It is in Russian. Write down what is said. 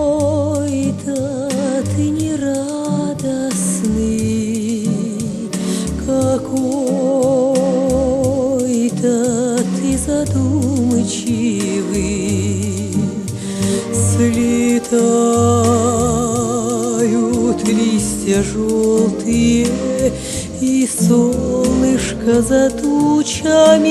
Какой-то ты нерадостный, какой-то ты задумчивый, слетают листья желтые и солнышко за тучами.